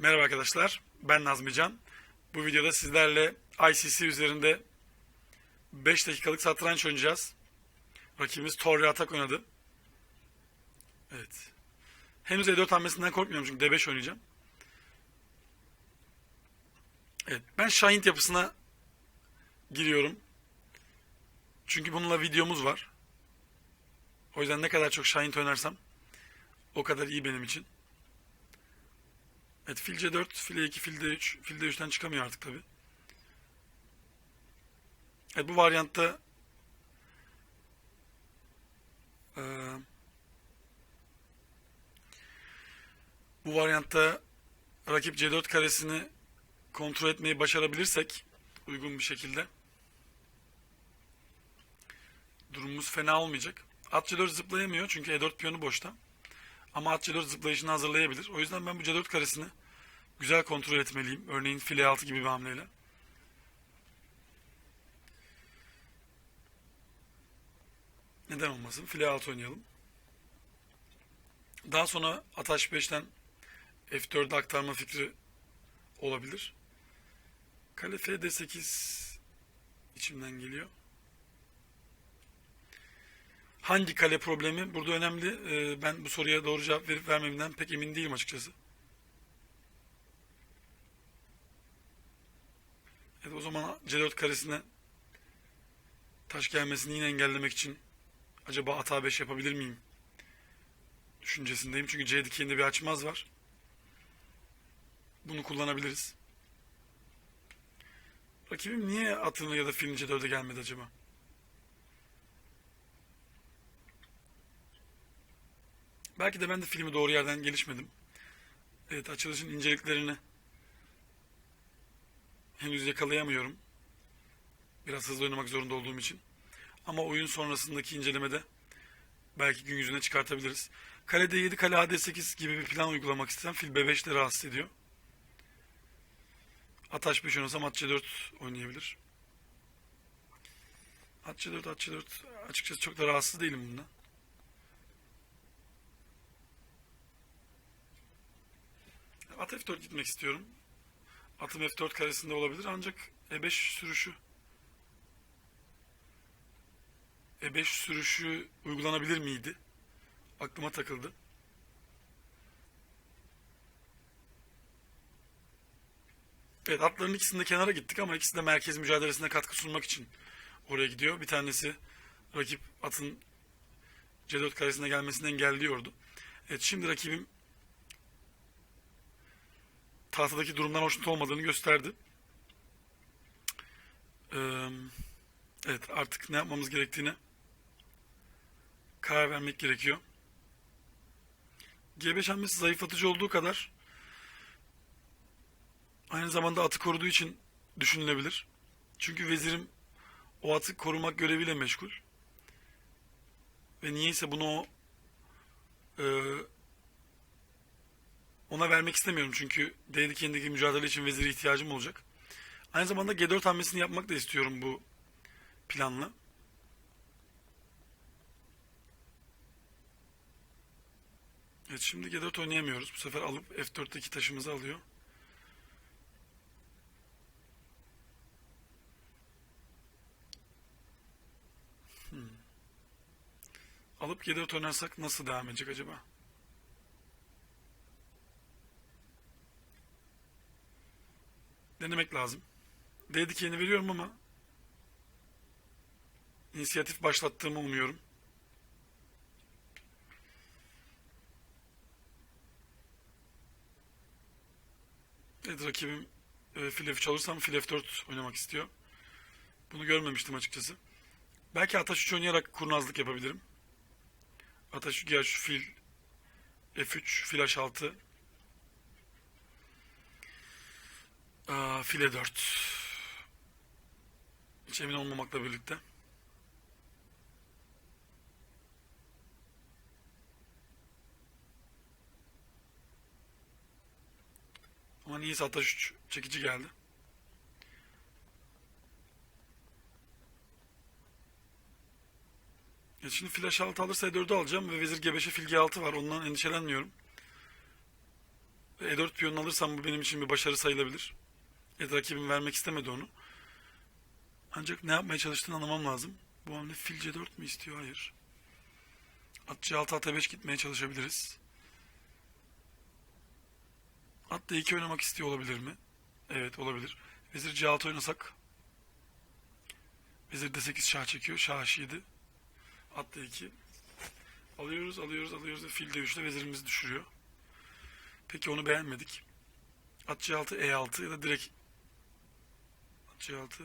Merhaba arkadaşlar, ben Nazmi Can. Bu videoda sizlerle ICC üzerinde 5 dakikalık satranç oynayacağız. Rakibimiz Torre Atak oynadı. Evet. Henüz E4 hamlesinden korkmuyorum çünkü D5 oynayacağım. Evet, ben Şahint yapısına giriyorum. Çünkü bununla videomuz var. O yüzden ne kadar çok Şahint oynarsam o kadar iyi benim için. Evet fil C4, fil E2, fil D3. Fil D3'ten çıkamıyor artık tabi. Evet bu varyantta eee, bu varyantta rakip C4 karesini kontrol etmeyi başarabilirsek uygun bir şekilde durumumuz fena olmayacak. At C4 zıplayamıyor çünkü E4 piyonu boşta. Ama at C4 zıplayışını hazırlayabilir. O yüzden ben bu C4 karesini güzel kontrol etmeliyim. Örneğin file 6 gibi bir hamleyle. Neden olmasın? File 6 oynayalım. Daha sonra at H5'ten F4'e aktarma fikri olabilir. Kale FD8 içimden geliyor. Hangi kale problemi burada önemli. Ee, ben bu soruya doğru cevap verip vermemden pek emin değilim açıkçası. Evet, o zaman C4 karesine taş gelmesini yine engellemek için acaba at A5 yapabilir miyim? Düşüncesindeyim. Çünkü C dikeyinde bir açmaz var. Bunu kullanabiliriz. Rakibim niye atını ya da filin C4'e gelmedi acaba? Belki de ben de filmi doğru yerden gelişmedim. Evet açılışın inceliklerini henüz yakalayamıyorum. Biraz hızlı oynamak zorunda olduğum için. Ama oyun sonrasındaki incelemede belki gün yüzüne çıkartabiliriz. Kale D7, kale AD8 gibi bir plan uygulamak isteyen fil B5 de rahatsız ediyor. At H5 oynasam at C4 oynayabilir. At C4, at C4 açıkçası çok da rahatsız değilim bundan. At F4 gitmek istiyorum. Atım F4 karesinde olabilir ancak E5 sürüşü E5 sürüşü uygulanabilir miydi? Aklıma takıldı. Evet atların ikisinde kenara gittik ama ikisi de merkez mücadelesine katkı sunmak için oraya gidiyor. Bir tanesi rakip atın C4 karesine gelmesini engelliyordu. Evet şimdi rakibim tahtadaki durumdan hoşnut olmadığını gösterdi. Ee, evet artık ne yapmamız gerektiğine karar vermek gerekiyor. G5 hamlesi zayıflatıcı olduğu kadar aynı zamanda atı koruduğu için düşünülebilir. Çünkü vezirim o atı korumak göreviyle meşgul. Ve niyeyse bunu o e, ona vermek istemiyorum çünkü D dikeyindeki mücadele için vezire ihtiyacım olacak. Aynı zamanda G4 hamlesini yapmak da istiyorum bu planla. Evet şimdi G4 oynayamıyoruz. Bu sefer alıp F4'teki taşımızı alıyor. Hmm. Alıp G4 oynarsak nasıl devam edecek acaba? Denemek lazım. D dikeyini veriyorum ama inisiyatif başlattığımı umuyorum. Evet rakibim e, fil F3 alırsam fil F4 oynamak istiyor. Bunu görmemiştim açıkçası. Belki ataş 3 oynayarak kurnazlık yapabilirim. Ataş 3 şu fil F3, fil H6 Aa, file 4. Hiç emin olmamakla birlikte. Ama niyeyse ataş 3 çekici geldi. Ya şimdi fil H6 alırsa E4'ü alacağım ve vezir G5'e fil G6 var. Ondan endişelenmiyorum. E4 piyonunu alırsam bu benim için bir başarı sayılabilir. Evet rakibim vermek istemedi onu. Ancak ne yapmaya çalıştığını anlamam lazım. Bu hamle fil C4 mi istiyor? Hayır. At C6 at E5 gitmeye çalışabiliriz. At D2 oynamak istiyor olabilir mi? Evet olabilir. Vezir C6 oynasak. Vezir D8 şah çekiyor. Şah H7. At D2. Alıyoruz, alıyoruz, alıyoruz fil D3'te vezirimizi düşürüyor. Peki onu beğenmedik. At C6, E6 ya da direkt C6,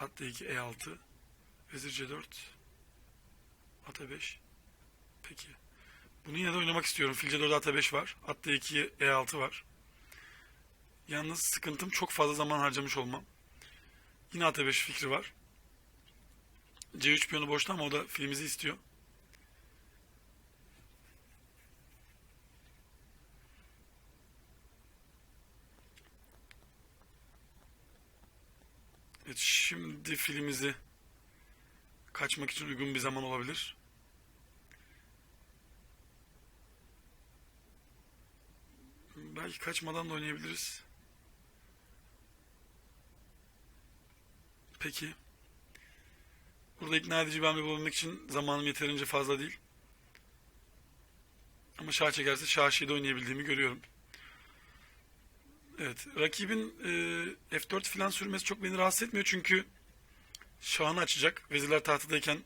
At D2, E6, Vezir C4, At E5. Peki. Bunu yine de oynamak istiyorum. Fil C4, At E5 var. At D2, E6 var. Yalnız sıkıntım çok fazla zaman harcamış olmam. Yine At E5 fikri var. C3 piyonu boşta ama o da filimizi istiyor. Evet, şimdi filimizi kaçmak için uygun bir zaman olabilir. Belki kaçmadan da oynayabiliriz. Peki. Burada ikna edici bir hamle bulabilmek için zamanım yeterince fazla değil. Ama şah çekerse şah şeyde oynayabildiğimi görüyorum. Evet, rakibin e, F4 falan sürmesi çok beni rahatsız etmiyor çünkü şahını açacak. Vezirler tahtadayken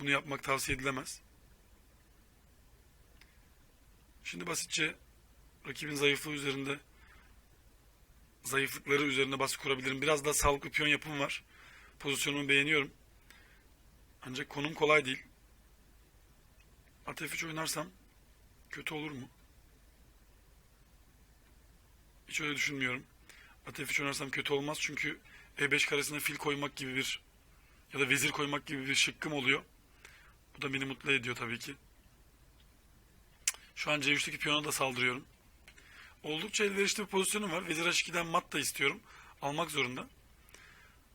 bunu yapmak tavsiye edilemez. Şimdi basitçe rakibin zayıflığı üzerinde zayıflıkları üzerine baskı kurabilirim. Biraz daha sağlıklı piyon yapım var. Pozisyonumu beğeniyorum. Ancak konum kolay değil. At F3 oynarsam kötü olur mu? Hiç öyle düşünmüyorum. At F3 oynarsam kötü olmaz çünkü E5 karesine fil koymak gibi bir ya da vezir koymak gibi bir şıkkım oluyor. Bu da beni mutlu ediyor tabii ki. Şu an C3'teki piyona da saldırıyorum. Oldukça elverişli bir pozisyonum var. Vezir H2'den mat da istiyorum. Almak zorunda.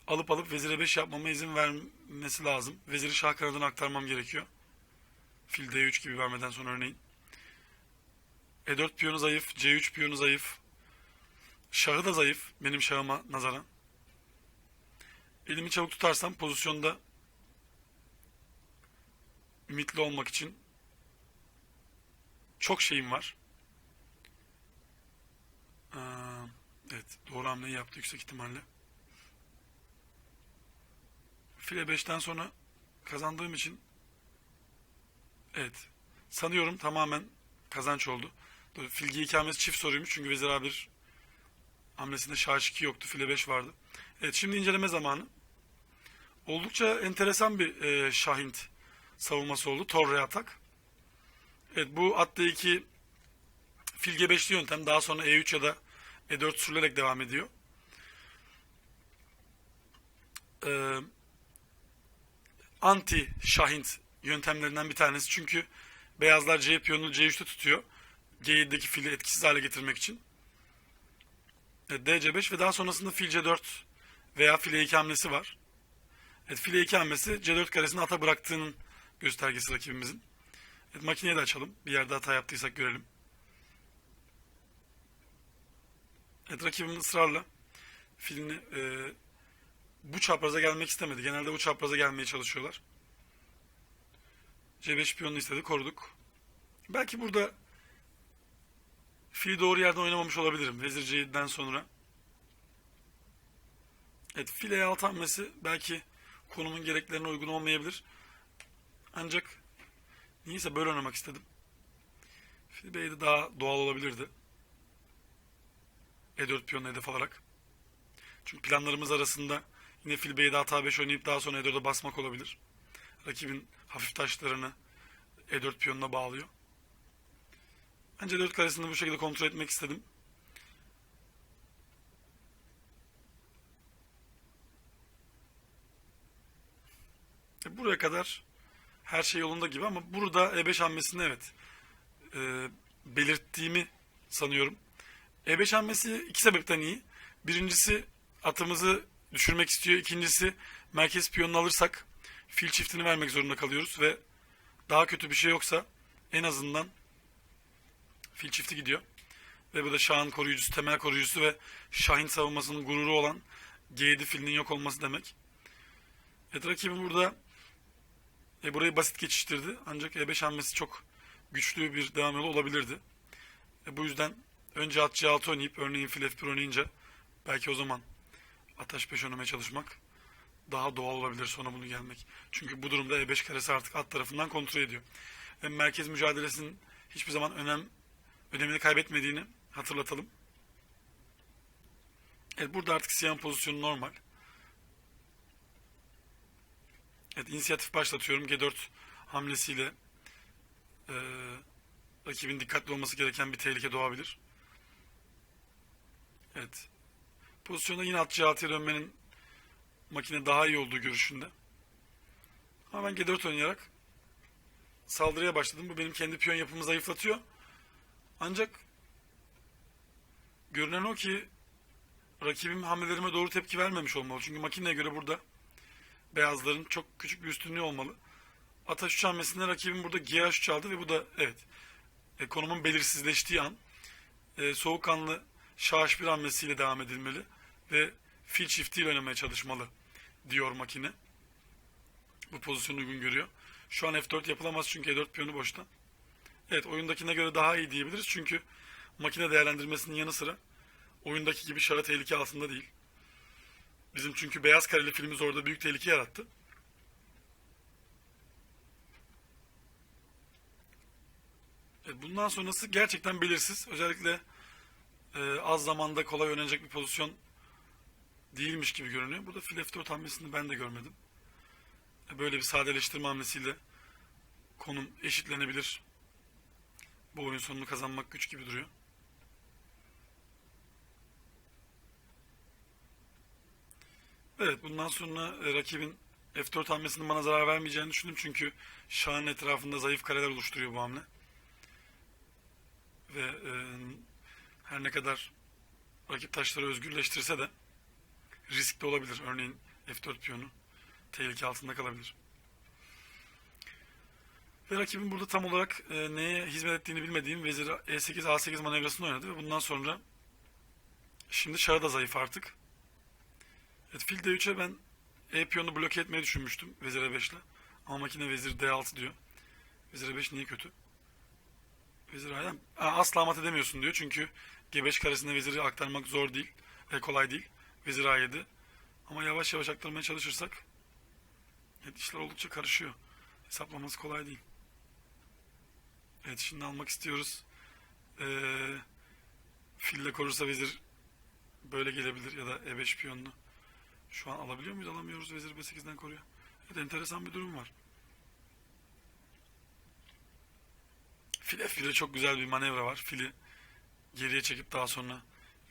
Alıp alıp vezir E5 yapmama izin vermesi lazım. Veziri şah kanadına aktarmam gerekiyor. Fil D3 gibi vermeden sonra örneğin. E4 piyonu zayıf. C3 piyonu zayıf. Şahı da zayıf benim şahıma nazaran. Elimi çabuk tutarsam pozisyonda ümitli olmak için çok şeyim var. Aa, evet doğru hamleyi yaptı yüksek ihtimalle. File 5'ten sonra kazandığım için evet sanıyorum tamamen kazanç oldu. Filgi ikamesi çift soruymuş çünkü Vezir A1 hamlesinde 2 yoktu. File 5 vardı. Evet şimdi inceleme zamanı. Oldukça enteresan bir e, Şahint savunması oldu. Torre atak. Evet bu at D2 fil G5'li yöntem daha sonra E3 ya da E4 sürülerek devam ediyor. Ee, anti Şahint yöntemlerinden bir tanesi. Çünkü beyazlar C piyonunu C3'te tutuyor. G7'deki fili etkisiz hale getirmek için. Evet, DC5 ve daha sonrasında fil C4 veya file 2 hamlesi var. Evet, file 2 hamlesi C4 karesini ata bıraktığının göstergesi rakibimizin. Evet, makineyi de açalım. Bir yerde hata yaptıysak görelim. Evet, rakibim ısrarla filini e, bu çapraza gelmek istemedi. Genelde bu çapraza gelmeye çalışıyorlar. C5 piyonunu istedi, koruduk. Belki burada fili doğru yerden oynamamış olabilirim. Vezir C7'den sonra. Evet, file 6 hamlesi belki konumun gereklerine uygun olmayabilir. Ancak niyeyse böyle oynamak istedim. Fil B7 daha doğal olabilirdi. E4 piyonu hedef alarak. Çünkü planlarımız arasında yine fil B7 hata 5 oynayıp daha sonra E4'e basmak olabilir. Rakibin hafif taşlarını E4 piyonuna bağlıyor. Bence 4 karesini bu şekilde kontrol etmek istedim. E, buraya kadar her şey yolunda gibi ama burada E5 hamlesinde evet e, belirttiğimi sanıyorum. E5 hamlesi iki sebepten iyi. Birincisi atımızı düşürmek istiyor. İkincisi merkez piyonunu alırsak fil çiftini vermek zorunda kalıyoruz ve daha kötü bir şey yoksa en azından fil çifti gidiyor. Ve bu da Şah'ın koruyucusu, temel koruyucusu ve Şah'ın savunmasının gururu olan G7 filinin yok olması demek. Evet rakibim burada e, burayı basit geçiştirdi. Ancak E5 hamlesi çok güçlü bir devam yolu olabilirdi. E, bu yüzden önce at C6 oynayıp örneğin fil F1 oynayınca belki o zaman at H5 oynamaya çalışmak daha doğal olabilir sonra bunu gelmek. Çünkü bu durumda E5 karesi artık at tarafından kontrol ediyor. Ve merkez mücadelesinin hiçbir zaman önem önemini kaybetmediğini hatırlatalım. Evet burada artık siyahın pozisyonu normal. Evet inisiyatif başlatıyorum. G4 hamlesiyle e, rakibin dikkatli olması gereken bir tehlike doğabilir. Evet. Pozisyonda yine at C6'ya dönmenin makine daha iyi olduğu görüşünde. Ama ben G4 oynayarak saldırıya başladım. Bu benim kendi piyon yapımı zayıflatıyor. Ancak görünen o ki rakibim hamlelerime doğru tepki vermemiş olmalı. Çünkü makineye göre burada beyazların çok küçük bir üstünlüğü olmalı. At H3 hamlesinde rakibim burada G3 çaldı ve bu da evet konumun belirsizleştiği an e, soğukkanlı Şah H1 hamlesiyle devam edilmeli ve fil çiftiyle oynamaya çalışmalı diyor makine. Bu pozisyonu uygun görüyor. Şu an F4 yapılamaz çünkü E4 piyonu boşta. Evet oyundakine göre daha iyi diyebiliriz çünkü makine değerlendirmesinin yanı sıra oyundaki gibi şara tehlike altında değil. Bizim çünkü beyaz kareli filmimiz orada büyük tehlike yarattı. Evet, bundan sonrası gerçekten belirsiz. Özellikle e, az zamanda kolay oynanacak bir pozisyon değilmiş gibi görünüyor. Burada fil F4 hamlesini ben de görmedim. Böyle bir sadeleştirme hamlesiyle konum eşitlenebilir. Bu oyun sonunu kazanmak güç gibi duruyor. Evet bundan sonra e, rakibin F4 hamlesinin bana zarar vermeyeceğini düşündüm çünkü Şah'ın etrafında zayıf kareler oluşturuyor bu hamle. Ve e, her ne kadar rakip taşları özgürleştirse de riskli olabilir. Örneğin F4 piyonu tehlike altında kalabilir. Ve rakibin burada tam olarak e, neye hizmet ettiğini bilmediğim vezir E8 A8 manevrasını oynadı ve bundan sonra şimdi şahı da zayıf artık. Evet fil D3'e ben E piyonu bloke etmeyi düşünmüştüm vezir E5 ile. Ama makine vezir D6 diyor. Vezir E5 niye kötü? Vezir A asla mat edemiyorsun diyor çünkü G5 karesinde veziri aktarmak zor değil. E, kolay değil. Vezir A7. Ama yavaş yavaş aktarmaya çalışırsak evet, işler oldukça karışıyor. Hesaplaması kolay değil. Evet şimdi almak istiyoruz. Ee, fille korursa vezir böyle gelebilir ya da E5 piyonunu. Şu an alabiliyor muyuz? Alamıyoruz. Vezir B8'den koruyor. Evet enteresan bir durum var. Fil F1'de çok güzel bir manevra var. Fili geriye çekip daha sonra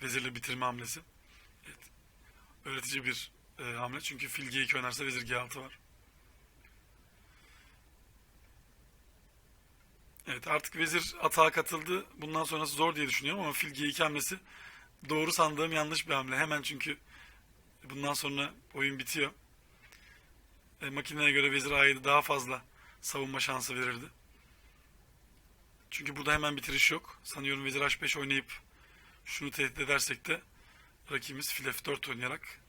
vezirle bitirme hamlesi. Evet. Öğretici bir e, hamle. Çünkü fil G2 oynarsa vezir G6 var. Evet artık vezir atağa katıldı. Bundan sonrası zor diye düşünüyorum ama fil G2 hamlesi doğru sandığım yanlış bir hamle. Hemen çünkü bundan sonra oyun bitiyor. E, makineye göre vezir A7 daha fazla savunma şansı verirdi. Çünkü burada hemen bitiriş yok. Sanıyorum vezir H5 oynayıp şunu tehdit edersek de rakibimiz fil F4 oynayarak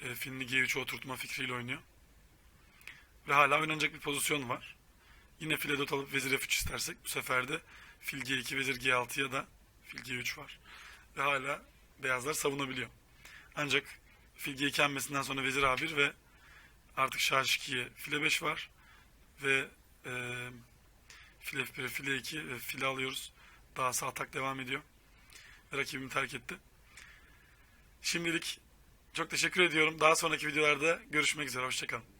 e, filini G3'e oturtma fikriyle oynuyor. Ve hala oynanacak bir pozisyon var. Yine file 4 alıp vezir F3 istersek bu sefer de fil G2 vezir G6 ya da fil G3 var. Ve hala beyazlar savunabiliyor. Ancak fil G2 hamlesinden sonra vezir A1 ve artık şah 2'ye file 5 var. Ve e, file F1'e file 2 ve file alıyoruz. Daha sağ atak devam ediyor. Ve rakibimi terk etti. Şimdilik çok teşekkür ediyorum. Daha sonraki videolarda görüşmek üzere. Hoşçakalın.